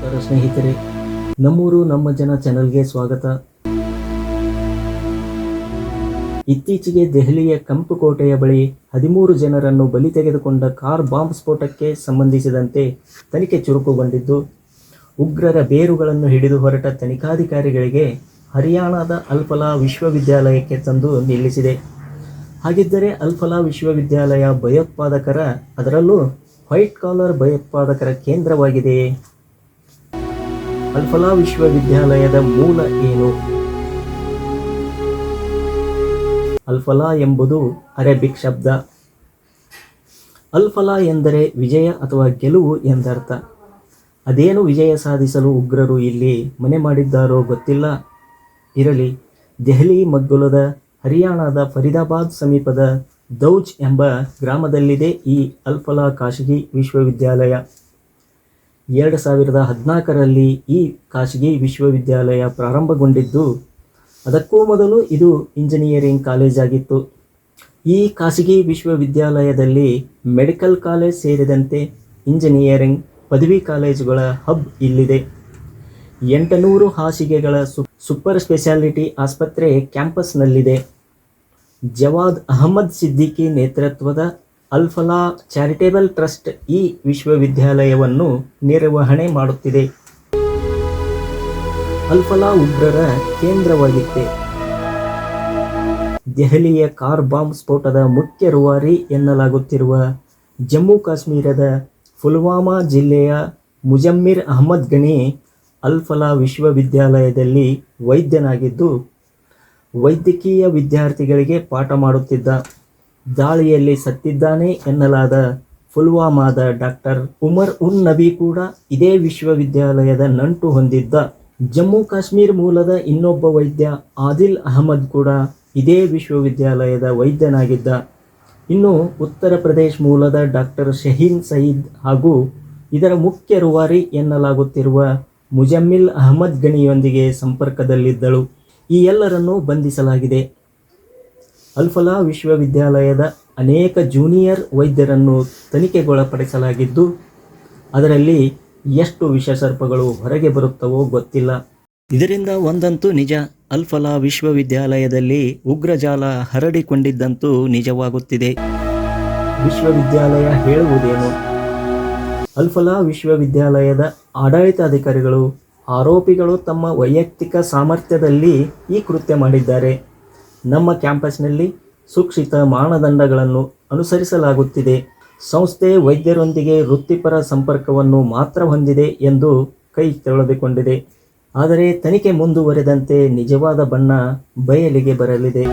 ನಮಸ್ಕಾರ ಸ್ನೇಹಿತರೆ. ನಮ್ಮೂರು ನಮ್ಮ ಜನ ಚಾನೆಲ್ಗೆ ಸ್ವಾಗತ. ಇತ್ತೀಚೆಗೆ ದೆಹಲಿಯ ಕಂಪು ಕೋಟೆಯ ಬಳಿ ಹದಿಮೂರು ಜನರನ್ನು ಬಲಿ ತೆಗೆದುಕೊಂಡ ಕಾರ್ ಬಾಂಬ್ ಸ್ಫೋಟಕ್ಕೆ ಸಂಬಂಧಿಸಿದಂತೆ ತನಿಖೆ ಚುರುಕುಗೊಂಡಿದ್ದು, ಉಗ್ರರ ಬೇರುಗಳನ್ನು ಹಿಡಿದು ಹೊರಟ ತನಿಖಾಧಿಕಾರಿಗಳಿಗೆ ಹರಿಯಾಣದ ಅಲ್ಫಲಾ ವಿಶ್ವವಿದ್ಯಾಲಯಕ್ಕೆ ತಂದು ನಿಲ್ಲಿಸಿದೆ. ಹಾಗಿದ್ದರೆ ಅಲ್ಫಲಾ ವಿಶ್ವವಿದ್ಯಾಲಯ ಭಯೋತ್ಪಾದಕರ, ಅದರಲ್ಲೂ ವೈಟ್ ಕಾಲರ್ ಭಯೋತ್ಪಾದಕರ ಕೇಂದ್ರವಾಗಿದೆಯೇ ಅಲ್ಫಲಾ ವಿಶ್ವವಿದ್ಯಾಲಯದ ಮೂಲ ಏನು? ಅಲ್ಫಲಾ ಎಂಬುದು ಅರೇಬಿಕ್ ಶಬ್ದ. ಅಲ್ಫಲಾ ಎಂದರೆ ವಿಜಯ ಅಥವಾ ಗೆಲುವು ಎಂದರ್ಥ. ಅದೇನು ವಿಜಯ ಸಾಧಿಸಲು ಉಗ್ರರು ಇಲ್ಲಿ ಮನೆ ಮಾಡಿದ್ದಾರೋ ಗೊತ್ತಿಲ್ಲ. ಇರಲಿ, ದೆಹಲಿ ಮಗ್ಗುಲದ ಹರಿಯಾಣದ ಫರೀದಾಬಾದ್ ಸಮೀಪದ ದೌಜ್ ಎಂಬ ಗ್ರಾಮದಲ್ಲಿದೆ ಈ ಅಲ್ಫಲಾ ಖಾಸಗಿ ವಿಶ್ವವಿದ್ಯಾಲಯ. ಎರಡು ಸಾವಿರದ ಹದಿನಾಲ್ಕರಲ್ಲಿ ಈ ಖಾಸಗಿ ವಿಶ್ವವಿದ್ಯಾಲಯ ಪ್ರಾರಂಭಗೊಂಡಿದ್ದು, ಅದಕ್ಕೂ ಮೊದಲು ಇದು ಇಂಜಿನಿಯರಿಂಗ್ ಕಾಲೇಜ್ ಆಗಿತ್ತು. ಈ ಖಾಸಗಿ ವಿಶ್ವವಿದ್ಯಾಲಯದಲ್ಲಿ ಮೆಡಿಕಲ್ ಕಾಲೇಜ್ ಸೇರಿದಂತೆ ಇಂಜಿನಿಯರಿಂಗ್ ಪದವಿ ಕಾಲೇಜುಗಳ ಹಬ್ ಇಲ್ಲಿದೆ. ಎಂಟುನೂರು ಹಾಸಿಗೆಗಳ ಸೂಪರ್ ಸ್ಪೆಷಾಲಿಟಿ ಆಸ್ಪತ್ರೆ ಕ್ಯಾಂಪಸ್ನಲ್ಲಿದೆ. ಜವಾದ್ ಅಹಮದ್ ಸಿದ್ದಿಕಿ ನೇತೃತ್ವದ ಅಲ್ಫಲಾ ಚಾರಿಟೇಬಲ್ ಟ್ರಸ್ಟ್ ಈ ವಿಶ್ವವಿದ್ಯಾಲಯವನ್ನು ನಿರ್ವಹಣೆ ಮಾಡುತ್ತಿದೆ. ಅಲ್ಫಲಾ ಉಗ್ರರ ಕೇಂದ್ರವಾಗಿತ್ತೆ. ದೆಹಲಿಯ ಕಾರ್ ಬಾಂಬ್ ಸ್ಫೋಟದ ಮುಖ್ಯ ರೂವಾರಿ ಎನ್ನಲಾಗುತ್ತಿರುವ ಜಮ್ಮು ಕಾಶ್ಮೀರದ ಪುಲ್ವಾಮಾ ಜಿಲ್ಲೆಯ ಮುಜಮ್ಮಿರ್ ಅಹಮದ್ ಗಣಿ ಅಲ್ಫಲಾ ವಿಶ್ವವಿದ್ಯಾಲಯದಲ್ಲಿ ವೈದ್ಯನಾಗಿದ್ದು, ವೈದ್ಯಕೀಯ ವಿದ್ಯಾರ್ಥಿಗಳಿಗೆ ಪಾಠ ಮಾಡುತ್ತಿದ್ದ. ದಾಳಿಯಲ್ಲಿ ಸತ್ತಿದ್ದಾನೆ ಎನ್ನಲಾದ ಪುಲ್ವಾಮಾದ ಡಾಕ್ಟರ್ ಉಮರ್ ಉನ್ ನಬಿ ಕೂಡ ಇದೇ ವಿಶ್ವವಿದ್ಯಾಲಯದ ನಂಟು ಹೊಂದಿದ್ದ ಜಮ್ಮು ಕಾಶ್ಮೀರ್ ಮೂಲದ ಇನ್ನೊಬ್ಬ ವೈದ್ಯ ಆದಿಲ್ ಅಹಮದ್ ಕೂಡ ಇದೇ ವಿಶ್ವವಿದ್ಯಾಲಯದ ವೈದ್ಯನಾಗಿದ್ದ. ಇನ್ನು ಉತ್ತರ ಪ್ರದೇಶ್ ಮೂಲದ ಡಾಕ್ಟರ್ ಶಹೀನ್ ಸಯೀದ್ ಹಾಗೂ ಇದರ ಮುಖ್ಯ ರೂವಾರಿ ಎನ್ನಲಾಗುತ್ತಿರುವ ಮುಜಮ್ಮಿಲ್ ಅಹಮದ್ ಗಣಿಯೊಂದಿಗೆ ಸಂಪರ್ಕದಲ್ಲಿದ್ದಳು. ಈ ಎಲ್ಲರನ್ನೂ ಬಂಧಿಸಲಾಗಿದೆ. ಅಲ್ಫಲಾ ವಿಶ್ವವಿದ್ಯಾಲಯದ ಅನೇಕ ಜೂನಿಯರ್ ವೈದ್ಯರನ್ನು ತನಿಖೆಗೊಳಪಡಿಸಲಾಗಿದ್ದು, ಅದರಲ್ಲಿ ಎಷ್ಟು ವಿಷಸರ್ಪಗಳು ಹೊರಗೆ ಬರುತ್ತವೋ ಗೊತ್ತಿಲ್ಲ. ಇದರಿಂದ ಒಂದಂತೂ ನಿಜ, ಅಲ್ಫಲಾ ವಿಶ್ವವಿದ್ಯಾಲಯದಲ್ಲಿ ಉಗ್ರಜಾಲ ಹರಡಿಕೊಂಡಿದ್ದಂತೂ ನಿಜವಾಗುತ್ತಿದೆ. ವಿಶ್ವವಿದ್ಯಾಲಯ ಹೇಳುವುದೇನು? ಅಲ್ಫಲಾ ವಿಶ್ವವಿದ್ಯಾಲಯದ ಆಡಳಿತಾಧಿಕಾರಿಗಳು, ಆರೋಪಿಗಳು ತಮ್ಮ ವೈಯಕ್ತಿಕ ಸಾಮರ್ಥ್ಯದಲ್ಲಿ ಈ ಕೃತ್ಯ ಮಾಡಿದ್ದಾರೆ. ನಮ್ಮ ಕ್ಯಾಂಪಸ್ನಲ್ಲಿ ಸುಕ್ಷಿತ ಮಾನದಂಡಗಳನ್ನು ಅನುಸರಿಸಲಾಗುತ್ತಿದೆ. ಸಂಸ್ಥೆ ವೈದ್ಯರೊಂದಿಗೆ ವೃತ್ತಿಪರ ಸಂಪರ್ಕವನ್ನು ಮಾತ್ರ ಹೊಂದಿದೆ ಎಂದು ಕೈ ತೊಳೆದುಕೊಂಡಿದೆ ಆದರೆ ತನಿಖೆ ಮುಂದುವರೆದಂತೆ ನಿಜವಾದ ಬಣ್ಣ ಬಯಲಿಗೆ ಬರಲಿದೆ.